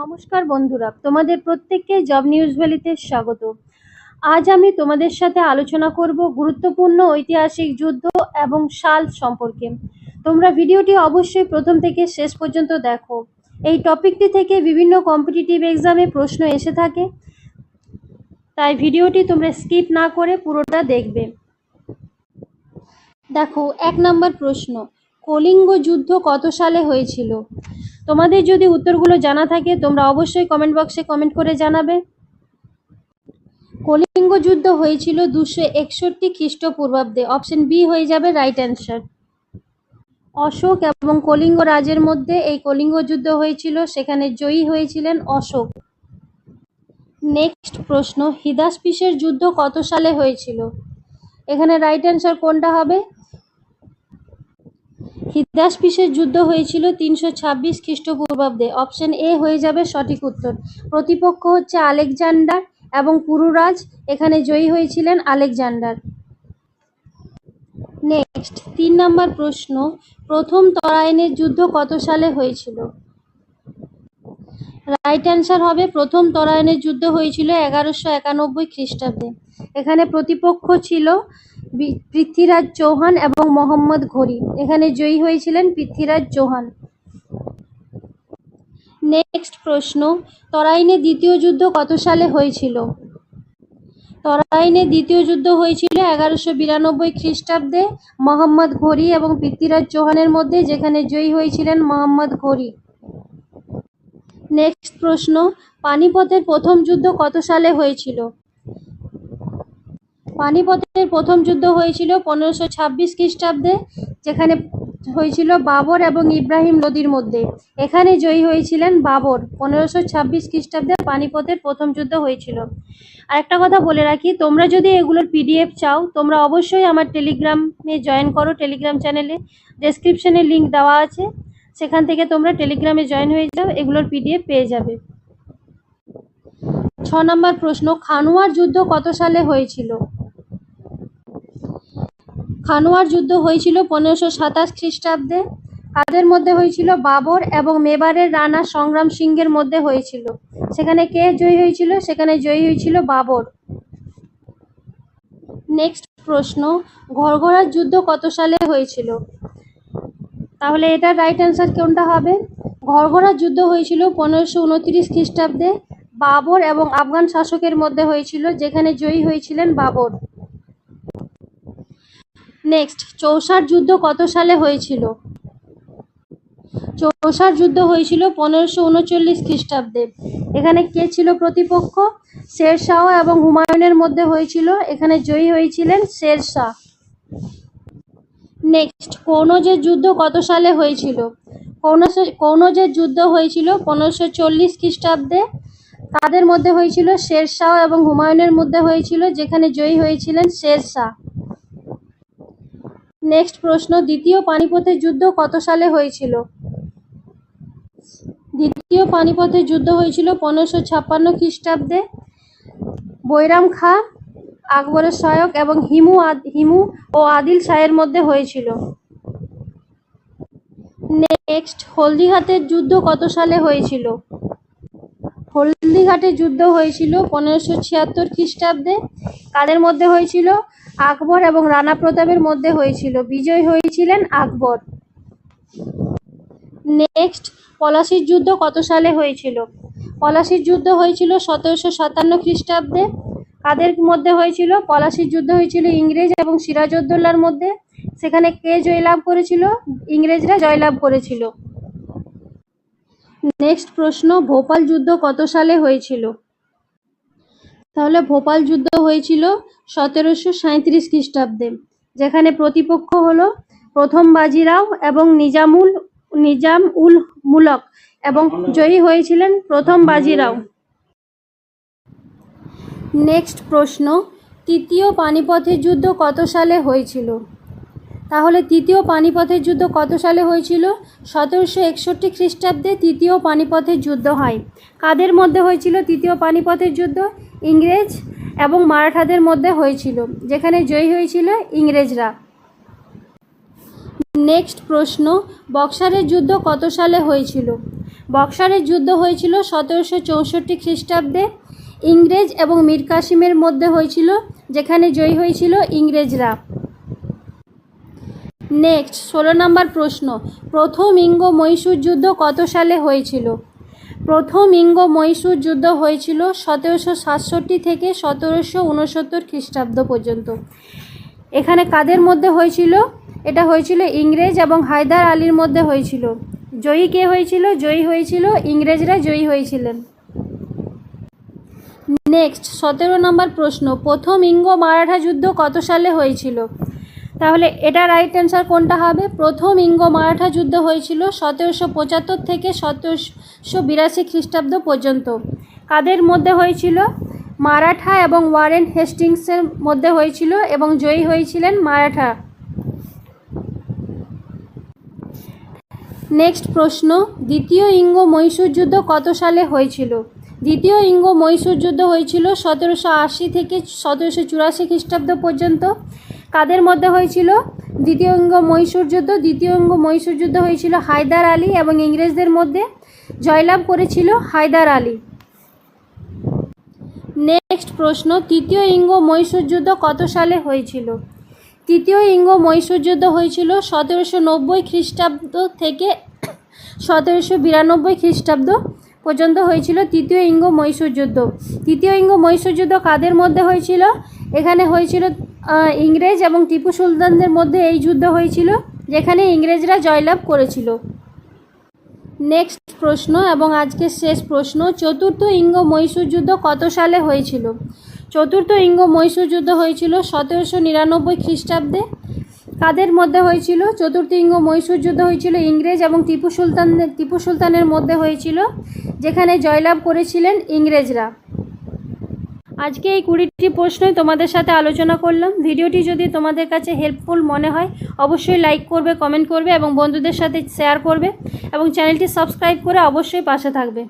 নমস্কার বন্ধুরা, তোমাদের প্রত্যেককে জব নিউজ ভ্যালিতে স্বাগত। আজ আমি তোমাদের সাথে আলোচনা করব গুরুত্বপূর্ণ ঐতিহাসিক যুদ্ধ এবং সাল সম্পর্কে। তোমরা ভিডিওটি অবশ্যই প্রথম থেকে শেষ পর্যন্ত দেখো। এই টপিকটি থেকে বিভিন্ন কম্পিটিটিভ এক্সামে প্রশ্ন এসে থাকে, তাই ভিডিওটি তোমরা স্কিপ না করে পুরোটা দেখবে। দেখো, এক নম্বর প্রশ্ন, কলিঙ্গ যুদ্ধ কত সালে হয়েছিল? তোমাদের যদি উত্তরগুলো জানা থাকে, তোমরা অবশ্যই কমেন্ট বক্সে কমেন্ট করে জানাবে। কলিঙ্গ যুদ্ধ হয়েছিল দুশো একষট্টি খ্রিস্টপূর্বাব্দে। অপশন বি হয়ে যাবে রাইট অ্যান্সার অশোক এবং কলিঙ্গ রাজের মধ্যে এই কলিঙ্গ যুদ্ধ হয়েছিল, সেখানে জয়ী হয়েছিলেন অশোক। নেক্সট প্রশ্ন হিদাসপিসের যুদ্ধ কত সালে হয়েছিল? এখানে রাইট অ্যান্সার কোনটা হবে? হিদাসপিসের যুদ্ধ হয়েছিল তিনশো ছাব্বিশ খ্রিস্টপূর্বাব্দে। অপশন এ হয়ে যাবে সঠিক উত্তর। প্রতিপক্ষ হচ্ছে আলেকজান্ডার এবং পুরুরাজ। এখানে জয়ী হয়েছিলেন আলেকজান্ডার। নেক্সট, তিন নম্বর প্রশ্ন, প্রথম তরাইনের যুদ্ধ কত সালে হয়েছিল? রাইট অ্যান্সার হবে, প্রথম তরায়নের যুদ্ধ হয়েছিল এগারোশো একানব্বই খ্রিস্টাব্দে। এখানে প্রতিপক্ষ ছিল পৃথ্বীরাজ চৌহান এবং মোহাম্মদ ঘড়ি। এখানে জয়ী হয়েছিলেন পৃথ্বীরাজ চৌহান। নেক্সট প্রশ্ন, তরাইনে দ্বিতীয় যুদ্ধ কত সালে হয়েছিল? তরাইনে দ্বিতীয় যুদ্ধ হয়েছিল এগারোশো বিরানব্বই খ্রিস্টাব্দে মোহাম্মদ ঘড়ি এবং পৃথ্বীরাজ চৌহানের মধ্যে, যেখানে জয়ী হয়েছিলেন মোহাম্মদ ঘড়ি। নেক্সট প্রশ্ন, পানিপথের প্রথম যুদ্ধ কত সালে হয়েছিল? পানিপথের প্রথম যুদ্ধ হয়েছিল পনেরোশো ছাব্বিশ খ্রিস্টাব্দে, যেখানে হয়েছিল বাবর এবং ইব্রাহিম লোদির মধ্যে। এখানে জয়ী হয়েছিলেন বাবর। পনেরোশো ছাব্বিশ খ্রিস্টাব্দে পানিপথের প্রথম যুদ্ধ হয়েছিল। আর একটা কথা বলে রাখি, তোমরা যদি এগুলোর পিডিএফ চাও, তোমরা অবশ্যই আমার টেলিগ্রামে জয়েন করো, টেলিগ্রাম চ্যানেলে। ডেসক্রিপশনে লিঙ্ক দেওয়া আছে। সেখান থেকে তোমরা টেলিগ্রামে জয়েন হয়ে যাও, এগুলোর পিডিএফ পেয়ে যাবে। ছ নম্বর প্রশ্ন, খানুয়ার যুদ্ধ কত সালে হয়েছিল? খানুয়ার যুদ্ধ হয়েছিল পনেরোশো সাতাশ খ্রিস্টাব্দে। তাদের মধ্যে হয়েছিল বাবর এবং মেবারের রানা সংগ্রাম সিংহের মধ্যে হয়েছিল। সেখানে কে জয়ী হয়েছিল? সেখানে জয়ী হয়েছিল বাবর। নেক্সট প্রশ্ন, ঘরঘরার যুদ্ধ কত সালে হয়েছিল? তাহলে এটার রাইট অ্যান্সার কোনটা হবে? ঘরঘরার যুদ্ধ হয়েছিল পনেরোশো উনত্রিশ খ্রিস্টাব্দে। বাবর এবং আফগান শাসকের মধ্যে হয়েছিল, যেখানে জয়ী হয়েছিলেন বাবর। নেক্সট চৌসার যুদ্ধ কত সালে হয়েছিল? চৌসার যুদ্ধ হয়েছিল পনেরোশো উনচল্লিশ খ্রিস্টাব্দে। এখানে কে ছিল প্রতিপক্ষ? শেরশাহ এবং হুমায়ুনের মধ্যে হয়েছিল, এখানে জয়ী হয়েছিলেন শেরশাহ নেক্সট কৌনজের যুদ্ধ কত সালে হয়েছিল? কৌনজের যুদ্ধ হয়েছিল পনেরোশো চল্লিশ খ্রিস্টাব্দে। তাদের মধ্যে হয়েছিল শেরশাহ এবং হুমায়ুনের মধ্যে হয়েছিল, যেখানে জয়ী হয়েছিলেন শেরশাহ নেক্সট প্রশ্ন, দ্বিতীয় পানিপথের যুদ্ধ কত সালে হয়েছিল? দ্বিতীয় পানিপথের যুদ্ধ হয়েছিল পনেরোশো ছাপ্পান্ন খ্রিস্টাব্দে। বৈরাম খাঁ, আকবরের সহায়ক এবং হিমু হিমু ও আদিল শাহের মধ্যে হয়েছিল। নেক্সট হলদিঘাটের যুদ্ধ কত সালে হয়েছিল? হলদিঘাটের যুদ্ধ হয়েছিল পনেরোশো ছিয়াত্তর খ্রিস্টাব্দে। কাদের মধ্যে হয়েছিল? আকবর এবং রানা প্রতাপের মধ্যে হয়েছিল। বিজয় হয়েছিলেন আকবর। নেক্সট, পলাশির যুদ্ধ কত সালে হয়েছিল? পলাশির যুদ্ধ হয়েছিল সতেরোশো সাতান্ন খ্রিস্টাব্দে। কাদের মধ্যে হয়েছিল? পলাশির যুদ্ধ হয়েছিল ইংরেজ এবং সিরাজউদ্দৌলার মধ্যে। সেখানে কে জয়লাভ করেছিল? ইংরেজরা জয়লাভ করেছিল। নেক্সট প্রশ্ন, ভোপাল যুদ্ধ কত সালে হয়েছিল? তাহলে ভোপাল যুদ্ধ হয়েছিল সতেরোশো সাঁত্রিশ খ্রিস্টাব্দে, যেখানে প্রতিপক্ষ হলো প্রথম বাজিরাও এবং নিজামুল নিজাম উল মুলক এবং জয়ী হয়েছিলেন প্রথম বাজিরাও। নেক্সট প্রশ্ন, তৃতীয় পানিপথের যুদ্ধ কত সালে হয়েছিল? তাহলে তৃতীয় পানিপথের যুদ্ধ কত সালে হয়েছিল? সতেরোশো একষট্টি খ্রিস্টাব্দে তৃতীয় পানিপথের যুদ্ধ হয়। কাদের মধ্যে হয়েছিল তৃতীয় পানিপথের যুদ্ধ? ইংরেজ এবং মারাঠাদের মধ্যে হয়েছিল, যেখানে জয়ী হয়েছিল ইংরেজরা। নেক্সট প্রশ্ন, বক্সারের যুদ্ধ কত সালে হয়েছিল? বক্সারের যুদ্ধ হয়েছিল সতেরোশো চৌষট্টি খ্রিস্টাব্দে। ইংরেজ এবং মীর কাসিমের মধ্যে হয়েছিল, যেখানে জয়ী হয়েছিল ইংরেজরা। নেক্সট, ষোলো নম্বর প্রশ্ন, প্রথম ইঙ্গ মহীশূর যুদ্ধ কত সালে হয়েছিল? প্রথম ইঙ্গ মহীশূর যুদ্ধ হয়েছিল সতেরোশো সাতষট্টি থেকে সতেরোশো উনসত্তর খ্রিস্টাব্দ পর্যন্ত। এখানে কাদের মধ্যে হয়েছিল? এটা হয়েছিল ইংরেজ এবং হায়দার আলীর মধ্যে হয়েছিল। জয়ী কে হয়েছিল? জয়ী হয়েছিল ইংরেজরা জয়ী হয়েছিলেন। নেক্সট, সতেরো নম্বর প্রশ্ন, প্রথম ইঙ্গ মারাঠা যুদ্ধ কত সালে হয়েছিল? তাহলে এটা রাইট অ্যান্সার কোনটা হবে? প্রথম ইঙ্গ মারাঠা যুদ্ধ হয়েছিল সতেরোশো পঁচাত্তর থেকে সতেরোশো বিরাশি খ্রিস্টাব্দ পর্যন্ত। কাদের মধ্যে হয়েছিল? মারাঠা এবং ওয়ারেন হেস্টিংসের মধ্যে হয়েছিল এবং জয়ী হয়েছিলেন মারাঠা। নেক্সট প্রশ্ন, দ্বিতীয় ইঙ্গ মহীশূর যুদ্ধ কত সালে হয়েছিল? দ্বিতীয় ইঙ্গ মহীশূর যুদ্ধ হয়েছিল সতেরোশো আশি থেকে সতেরোশো চুরাশি খ্রিস্টাব্দ পর্যন্ত। কাদের মধ্যে হয়েছিল? দ্বিতীয় ইঙ্গ মহীশূর যুদ্ধ, দ্বিতীয় ইঙ্গ মহীশূর যুদ্ধ হয়েছিল হায়দার আলী এবং ইংরেজদের মধ্যে জয়লাভ করেছিল হায়দার আলী। নেক্সট প্রশ্ন, তৃতীয় ইঙ্গ মহীশূর যুদ্ধ কত সালে হয়েছিল? তৃতীয় ইঙ্গ মহীশূর যুদ্ধ হয়েছিল সতেরোশো নব্বই খ্রিস্টাব্দ থেকে সতেরোশো বিরানব্বই খ্রিস্টাব্দ পর্যন্ত হয়েছিল তৃতীয় ইঙ্গ মহীশূর যুদ্ধ। তৃতীয় ইঙ্গ মহীশূর যুদ্ধ কাদের মধ্যে হয়েছিল? এখানে হয়েছিল ইংরেজ এবং টিপু সুলতানদের মধ্যে এই যুদ্ধ হয়েছিল, যেখানে ইংরেজরা জয়লাভ করেছিল। নেক্সট প্রশ্ন এবং আজকের শেষ প্রশ্ন, চতুর্থ ইঙ্গ মহীশূর যুদ্ধ কত সালে হয়েছিল? চতুর্থ ইঙ্গ মহীশূর যুদ্ধ হয়েছিল সতেরোশো নিরানব্বই খ্রিস্টাব্দে। কাদের মধ্যে হয়েছিল? চতুর্থ ইঙ্গ মহীশূর যুদ্ধ হয়েছিল ইংরেজ এবং টিপু সুলতানদের, টিপু সুলতানের মধ্যে হয়েছিল, যেখানে জয়লাভ করেছিলেন ইংরেজরা। আজকে এই কুড়িটি প্রশ্নই তোমাদের সাথে আলোচনা করলাম। ভিডিওটি যদি তোমাদের কাছে হেল্পফুল মনে হয়, অবশ্যই লাইক করবে কমেন্ট করবে এবং বন্ধুদের সাথে শেয়ার করবে এবং চ্যানেলটি সাবস্ক্রাইব করে অবশ্যই পাশে থাকবে।